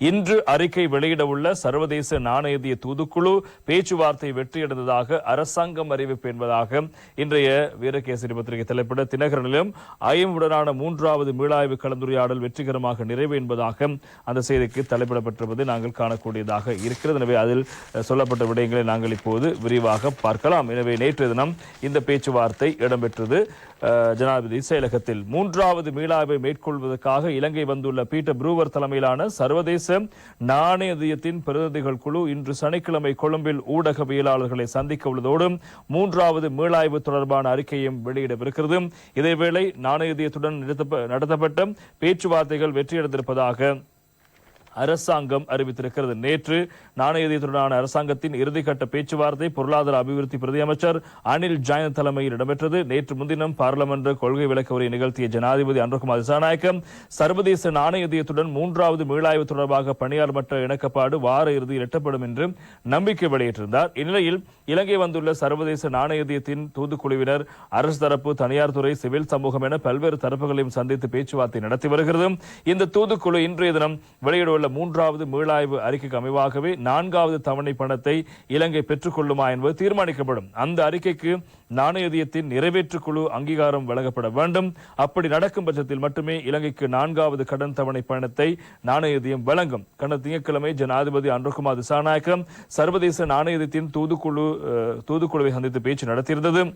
இன்று அறிக்கை வெளியிடவுள்ள சர்வதேச நாணயதிய தூதுக்குழு பேச்சுவார்த்தை வெற்றியடைந்ததாக அரசாங்கம் அறிவிப்பு என்பதாக இன்றைய வீரகேசரி பத்திரிகை தலைப்பிட தினகரனிலும் ஐஎம்வுடனான மூன்றாவது மீளாய்வு கலந்துரையாடல் வெற்றிகரமாக நிறைவு என்பதாக அந்த செய்திக்கு தலைப்பிடப்பட்டிருப்பது நாங்கள் காணக்கூடியதாக இருக்கிறது. எனவே அதில் சொல்லப்பட்ட விடயங்களை நாங்கள் இப்போது விரிவாக பார்க்கலாம். எனவே நேற்று தினம் இந்த பேச்சுவார்த்தை இடம்பெற்றது. ஜனாதிபதி செயலகத்தில் மூன்றாவது மீளாய்வை மேற்கொள்வதற்காக இலங்கை வந்துள்ள பீட்டர் ப்ரூவர் தலைமையிலான சர்வதேச நாணயத்தின் பிரதிநிதிகள் குழு இன்று சனிக்கிழமை கொழும்பில் ஊடகவியலாளர்களை சந்திக்க உள்ளதோடு மூன்றாவது மீளாய்வு தொடர்பான அறிக்கையும் வெளியிடவிருக்கிறது. இதேவேளை நாணயத்தியத்துடன் நடத்தப்பட்ட பேச்சுவார்த்தைகள் வெற்றியடைந்திருப்பதாக அரசாங்கம் அறிவித்திருக்கிறது. நேற்று நாணயத்துடனான அரசாங்கத்தின் இறுதிக்கட்ட பேச்சுவார்த்தை பொருளாதார அபிவிருத்தி பிரதி அமைச்சர் அனில் ஜாயன் தலைமையில் இடம்பெற்றது. நேற்று முன்தினம் பாராளுமன்ற கொள்கை விளக்க உரை நிகழ்த்திய ஜனாதிபதி அன்றகுமார் திசாநாயக்கம் சர்வதேச நாணயத்துடன் மூன்றாவது மீளாய்வு தொடர்பாக பணியாளர் மற்ற இணக்கப்பாடு வார இறுதியில் எட்டப்படும் என்று நம்பிக்கை வெளியிட்டிருந்தார். இந்நிலையில் இலங்கை வந்துள்ள சர்வதேச நாணயத்தின் தூதுக்குழுவினர் அரசு தரப்பு தனியார் துறை சிவில் சமூகம் என பல்வேறு தரப்புகளையும் சந்தித்து பேச்சுவார்த்தை நடத்தி வருகிறது. இந்த தூதுக்குழு இன்றைய தினம் வெளியிடவுள்ள மூன்றாவது மீளாய்வு அறிக்கைக்கு அமைவாகவே நான்காவது தவணை பணத்தை இலங்கை பெற்றுக்கொள்ளுமா என்பது தீர்மானிக்கப்படும். அந்த அறிக்கைக்கு நாணயத்தின் நிறைவேற்று குழு அங்கீகாரம் வழங்கப்பட வேண்டும். அப்படி நடக்கும் பட்சத்தில் மட்டுமே இலங்கைக்கு நான்காவது கடன் தவணை பணத்தை நாணயதியம் வழங்கும். கடந்த திங்கட்கிழமை ஜனாதிபதி அன்றகுமார் திசாநாயக்கம் சர்வதேச நாணயத்தின் தூதுக்குழு தூதுக்குழுவை சந்தித்து பேச்சு நடத்தியிருந்தது.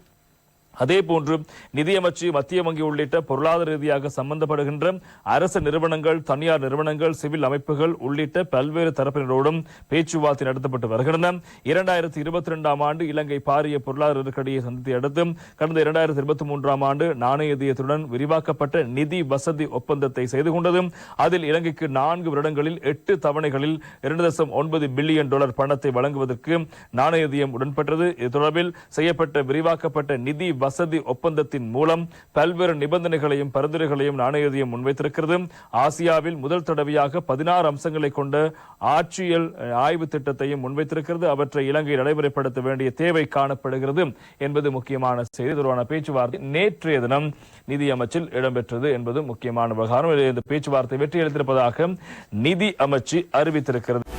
அதே போன்று நிதியமைச்சு மத்திய வங்கி உள்ளிட்ட பொருளாதார ரீதியாக சம்பந்தப்படுகின்ற அரசு நிறுவனங்கள் தனியார் நிறுவனங்கள் சிவில் அமைப்புகள் உள்ளிட்ட பல்வேறு தரப்பினரோடும் பேச்சுவார்த்தை நடத்தப்பட்டு வருகின்றன. இரண்டாயிரத்தி இருபத்தி ரெண்டாம் ஆண்டு இலங்கை பாரிய பொருளாதார நெருக்கடியை சந்தித்து அடுத்து கடந்த இரண்டாயிரத்தி இருபத்தி மூன்றாம் ஆண்டு நாணயதியத்துடன் விரிவாக்கப்பட்ட நிதி வசதி ஒப்பந்தத்தை செய்து கொண்டது அதில் இலங்கைக்கு நான்கு வருடங்களில் எட்டு தவணைகளில் இரண்டு தசம் ஒன்பது பில்லியன் டாலர் பணத்தை வழங்குவதற்கு நாணயதியம் உடன்பட்டது. இது தொடர்பில் செய்யப்பட்ட விரிவாக்கப்பட்ட நிதி வசதி ஒப்பந்தத்தின் மூலம் பல்வேறு நிபந்தனைகளையும் பரிந்துரைகளையும் நாணயத்தியம் முன்வைத்திருக்கிறது. ஆசியாவில் முதல் தடவையாக பதினாறு அம்சங்களை கொண்ட ஆட்சியல் ஆய்வு திட்டத்தையும் முன்வைத்திருக்கிறது. அவற்றை இலங்கை நடைமுறைப்படுத்த வேண்டிய தேவை காணப்படுகிறது என்பது முக்கியமான செய்தி. தொடர்பான பேச்சுவார்த்தை நேற்றைய தினம் நிதி அமைச்சில் இடம்பெற்றது என்பது முக்கியமான விவகாரம். இந்த பேச்சுவார்த்தை வெற்றியளித்திருப்பதாக நிதி அமைச்சு அறிவித்திருக்கிறது.